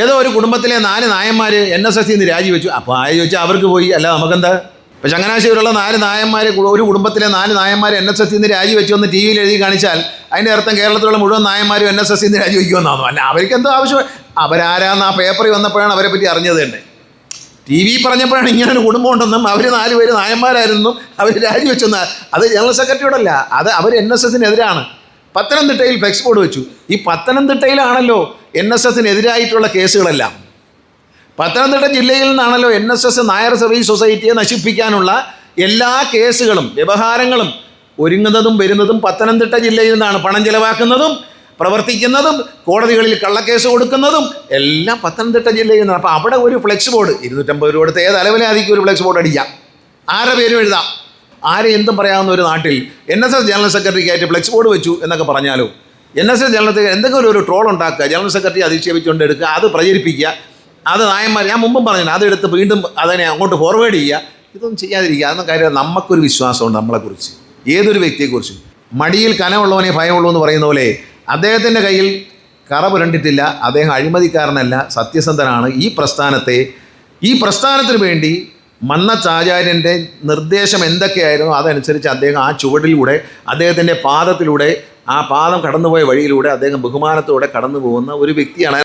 ഏതോ ഒരു കുടുംബത്തിലെ നാല് നായന്മാർ എൻ എസ് എസ് നിന്ന് രാജിവെച്ചു. അപ്പോൾ ആയ ചോദിച്ചാൽ അവർക്ക് പോയി. അല്ല നമുക്കെന്താ? ഇപ്പം ചങ്ങനാശ്ശേരിയിലുള്ള നാല് നായന്മാർ ഒരു കുടുംബത്തിലെ നാല് നായന്മാർ എൻ എസ് എസ് നിന്ന് രാജിവെച്ചു എന്ന് ടി വിയിൽ എഴുതി കാണിച്ചാൽ അതിന്റെ അർത്ഥം കേരളത്തിലുള്ള മുഴുവൻ നായന്മാരും എൻ എസ് എസ് നിന്ന് രാജിവെക്കുമെന്നാണോ അല്ല അവർക്ക് എന്തോ ആവശ്യം? അവരാരാന്ന് ആ പേപ്പറിൽ വന്നപ്പോഴാണ് അവരെ പറ്റി അറിഞ്ഞത് തന്നെ. ടി വി പറഞ്ഞപ്പോഴാണ് ഇങ്ങനെ ഒരു കുടുംബം ഉണ്ടെന്നും അവർ നാല് പേര് നായന്മാരായിരുന്നും അവർ രാജിവെച്ചെന്ന്. അത് ജനറൽ സെക്രട്ടറിയോടല്ല അത് അവർ എൻ എസ് എസിനെതിരാണ്. പത്തനംതിട്ടയിൽ ഫ്ലെക്സ് ബോർഡ് വെച്ചു. ഈ പത്തനംതിട്ടയിലാണല്ലോ എൻ എസ് എസിനെതിരായിട്ടുള്ള കേസുകളെല്ലാം. പത്തനംതിട്ട ജില്ലയിൽ നിന്നാണല്ലോ N S S Nair service സൊസൈറ്റിയെ നശിപ്പിക്കാനുള്ള എല്ലാ കേസുകളും വ്യവഹാരങ്ങളും ഒരുങ്ങുന്നതും വരുന്നതും പത്തനംതിട്ട ജില്ലയിൽ നിന്നാണ് പണം ചെലവാക്കുന്നതും പ്രവർത്തിക്കുന്നതും കോടതികളിൽ കള്ളക്കേസ് കൊടുക്കുന്നതും എല്ലാം പത്തനംതിട്ട ജില്ലയിൽ നിന്നാണ്. അപ്പോൾ അവിടെ ഒരു ഫ്ലെക്സ് ബോർഡ് ഇരുന്നൂറ്റമ്പത് രൂപ കൊടുത്ത് ഏത് അലവിലാതിക്ക് ഒരു ഫ്ലെക്സ് ബോർഡ് അടിക്കാം. ആരുടെ പേരും എഴുതാം. ആരെ എന്തും പറയാവുന്ന ഒരു നാട്ടിൽ എൻ എസ് എസ് ജനറൽ സെക്രട്ടറിക്കായിട്ട് ഫ്ലെക്സ് ബോർഡ് വെച്ചു എന്നൊക്കെ പറഞ്ഞാലോ? എൻ എസ് എസ് ജനറൽ എന്തെങ്കിലും ഒരു ട്രോൾ ഉണ്ടാക്കുക ജനറൽ സെക്രട്ടറി അധിക്ഷേപിച്ചുകൊണ്ട് എടുക്കുക അത് പ്രചരിപ്പിക്കുക അത് നായന്മാർ ഞാൻ മുമ്പും പറഞ്ഞു അതെടുത്ത് വീണ്ടും അതിനെ അങ്ങോട്ട് ഫോർവേഡ് ചെയ്യുക ഇതൊന്നും ചെയ്യാതിരിക്കുക അതൊന്നും കാര്യം നമുക്കൊരു വിശ്വാസമുണ്ട് നമ്മളെക്കുറിച്ച് ഏതൊരു വ്യക്തിയെക്കുറിച്ചും. മടിയിൽ കനമുള്ളവനെ ഭയമുള്ളൂ എന്ന് പറയുന്ന പോലെ അദ്ദേഹത്തിന്റെ കയ്യിൽ കറ പുരണ്ടിട്ടില്ല അദ്ദേഹം അഴിമതിക്കാരനല്ല സത്യസന്ധനാണ്. ഈ പ്രസ്ഥാനത്തെ ഈ പ്രസ്ഥാനത്തിന് വേണ്ടി മന്നച്ചാചാര്യന്റെ നിർദ്ദേശം എന്തൊക്കെയായിരുന്നു? അതനുസരിച്ച് അദ്ദേഹം ആ ചുവടിലൂടെ അദ്ദേഹത്തിന്റെ പാദത്തിലൂടെ ആ പാദം കടന്നുപോയ വഴിയിലൂടെ അദ്ദേഹം ബഹുമാനത്തോടെ കടന്നു പോകുന്ന ഒരു വ്യക്തിയാണ്